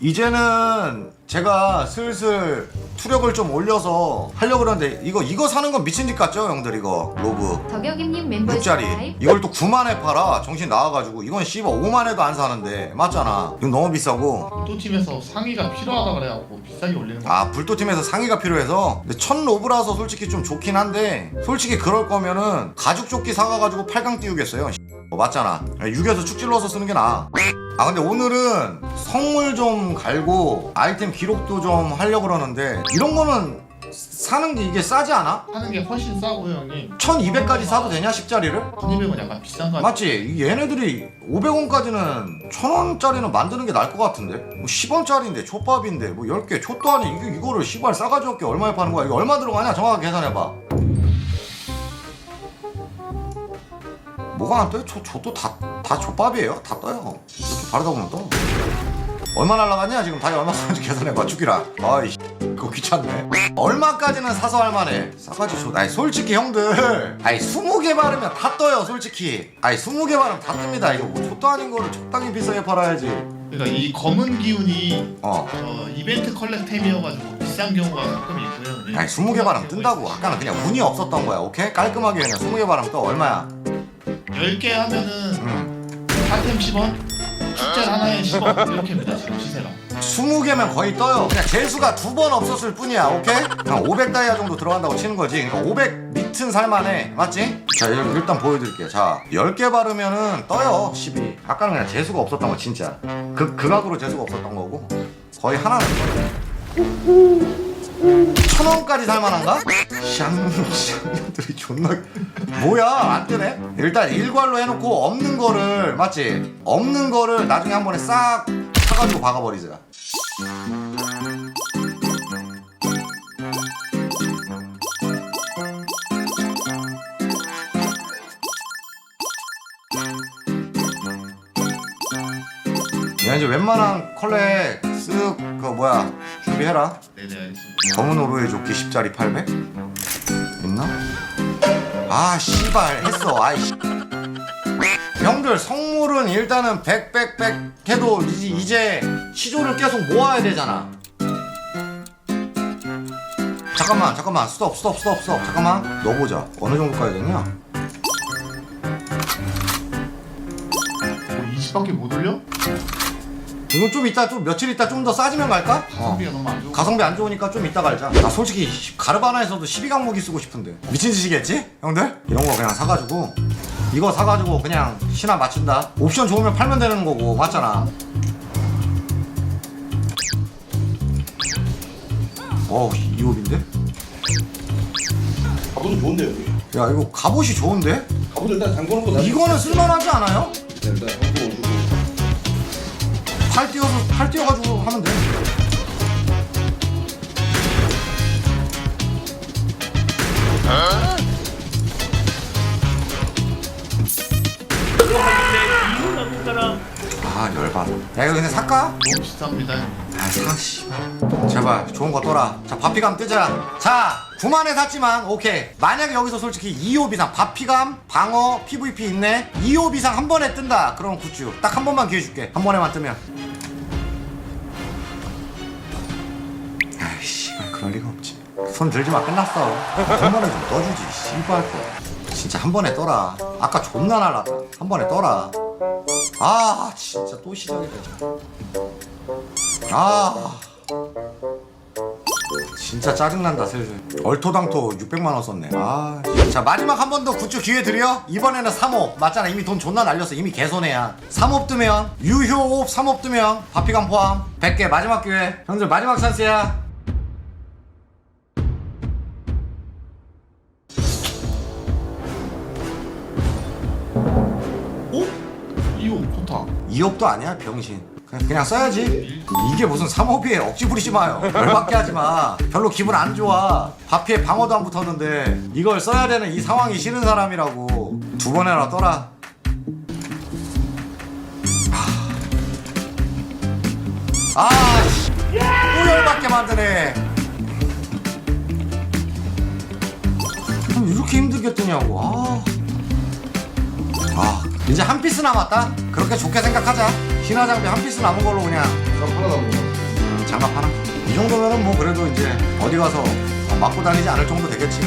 이제는 제가 슬슬 투력을 좀 올려서 하려고 그러는데 이거 이거 사는 건 미친 짓 같죠 형들 이거? 로브. 덕여김님 멤버십 6짜리. 가입 이걸 또 9만에 팔아? 정신 나와가지고. 이건 씨발 5만에도 안 사는데. 맞잖아. 이거 너무 비싸고. 또 팀에서 상의가 필요하다 그래갖고 비싸게 올리는 거. 아 불도팀에서 상의가 필요해서? 근데 천 로브라서 솔직히 좀 좋긴 한데 솔직히 그럴 거면은 가죽 조끼 사가가지고 8강 띄우겠어요 어, 맞잖아. 6에서 축질러서 쓰는 게 나아 아 근데 오늘은 성물 좀 갈고 아이템 기록도 좀 하려고 그러는데 이런 거는 사는 게 이게 싸지 않아? 하는 게 훨씬 싸고 형님. 1200까지 사도 되냐 10짜리를? 1200은 약간 비싼 거. 맞지? 이 얘네들이 500원까지는 1000원짜리는 만드는 게 나을 것 같은데? 뭐 10원짜리인데 족밥인데 뭐 10개 족도 아니 이거, 이거를 씨발 싸가지 없게 얼마에 파는 거야? 이거 얼마 들어가냐? 정확하게 계산해봐 뭐가 안 떠요? 저, 저도 다, 다 족밥이에요 다 떠요 바르다 보면 떠 얼마 날라갔냐? 지금? 다이 얼마 쓰는지 계산해봐 죽이라. 아이 그거 귀찮네. 얼마까지는 사서 할만해? 싸가지 좋 아니 솔직히 형들. 아니 20개 바르면 다 떠요 솔직히. 아니 20개 바르면 다 뜹니다. 이거 뭐 족도 아닌 거를 적당히 비싸게 팔아야지. 그러니까 이 검은 기운이 어. 어, 이벤트 컬렉템이어가지고 비싼 경우가 가끔 있고요. 형님. 아니 20개 바르면 뜬다고. 아까는 그냥 운이 없었던 거야 오케이? 깔끔하게 그냥 20개 바르면 떠 얼마야? 10개 하면은 응 4템 10원, 축제 하나에 10원 이렇게입니다 지금 시세가. 20개면 거의 떠요. 그냥 재수가 두 번 없었을 뿐이야. 오케이? 한 500다이아 정도 들어간다고 치는 거지. 그러니까 500 밑은 살만해. 맞지? 자, 일- 일단 보여드릴게요. 자, 10개 바르면은 떠요. 12. 아까는 그냥 재수가 없었던 거, 진짜. 그, 극악으로 재수가 없었던 거고. 거의 하나는. 천 원까지 살만한가? 샹샹들이 존나 뭐야 안 뜨네? 일단 일괄로 해놓고 없는 거를 맞지? 없는 거를 나중에 한 번에 싹 사가지고 박아버리자. 야 이제 웬만한 컬렉 쓱그 뭐야 준비해라 네네 알겠습니다. 검은 오로의 조끼 10짜리 800? 있나? 아 씨발 했어 아이씨 형들 성물은 일단은 100 100 100 해도 이제, 이제 시조를 계속 모아야 되잖아 잠깐만 잠깐만 스톱 스톱 스톱 스톱 잠깐만 넣어보자 어느 정도 까야 되냐 뭐 20밖에 못 올려? 이건 좀 이따 좀 며칠 있다 좀 더 싸지면 갈까? 어. 가성비가 너무 안 좋고. 가성비 안 좋으니까 좀 이따 갈자. 나 솔직히 가르바나에서도 12강 무기 쓰고 싶은데. 미친 짓이겠지? 형들? 이런 거 그냥 사가지고 이거 사가지고 그냥 신화 맞춘다. 옵션 좋으면 팔면 되는 거고 맞잖아. 어우 이옵인데? 가보도 좋은데 여기. 야 이거 갑옷이 좋은데? 가보도 일단 잠궈 놓고 이거는 쓸만하지 않아요? 팔 띄어서 팔 띄어가지고 하면 돼. 아 열받아. 야 이거 그냥 살까? 너무 비쌉니다. 아 사, 씨발. 제발 좋은 거 떠라. 자 바피감 뜨자. 자 9만에 샀지만 오케이. 만약에 여기서 솔직히 2호 비상 바피감 방어 PVP 있네. 2호 비상 한 번에 뜬다. 그럼 굿즈 딱 한 번만 기회 줄게. 한 번에만 뜨면. 그럴 리가 없지. 손 들지 마 끝났어. 한 번에 좀 떠주지. 씨발 거. 진짜 한 번에 떠라. 아까 존나 날랐다. 한 번에 떠라. 아 진짜 또 시작이다. 아 진짜 짜증난다 슬슬 얼토당토 600만 원 썼네 아 자 마지막 한 번 더 굿즈 기회 드려 이번에는 3호 맞잖아 이미 돈 존나 날렸어 이미 개손해야 3호 뜨면 유효 3호 뜨면 바피감 포함 100개 마지막 기회 형들 마지막 찬스야 좋다. 2억도 아니야 병신. 그냥, 그냥 써야지. 이게 무슨 3호비에 억지 부리지 마요. 열받게 하지 마. 별로 기분 안 좋아. 바피에 방어도 안 붙었는데 이걸 써야 되는 이 상황이 싫은 사람이라고. 두 번이나 떠라. 아, 씨. 또 열받게 만드네. 그럼 이렇게 힘들게 뜨냐고. 아, 아 이제 한 피스 남았다? 그렇게 좋게 생각하자. 신화 장비 한 피스 남은 걸로 그냥 나 하나 남은 거. 음, 장갑 하나? 이 정도면은 뭐 그래도 이제 어디 가서 어, 맞고 다니지 않을 정도 되겠지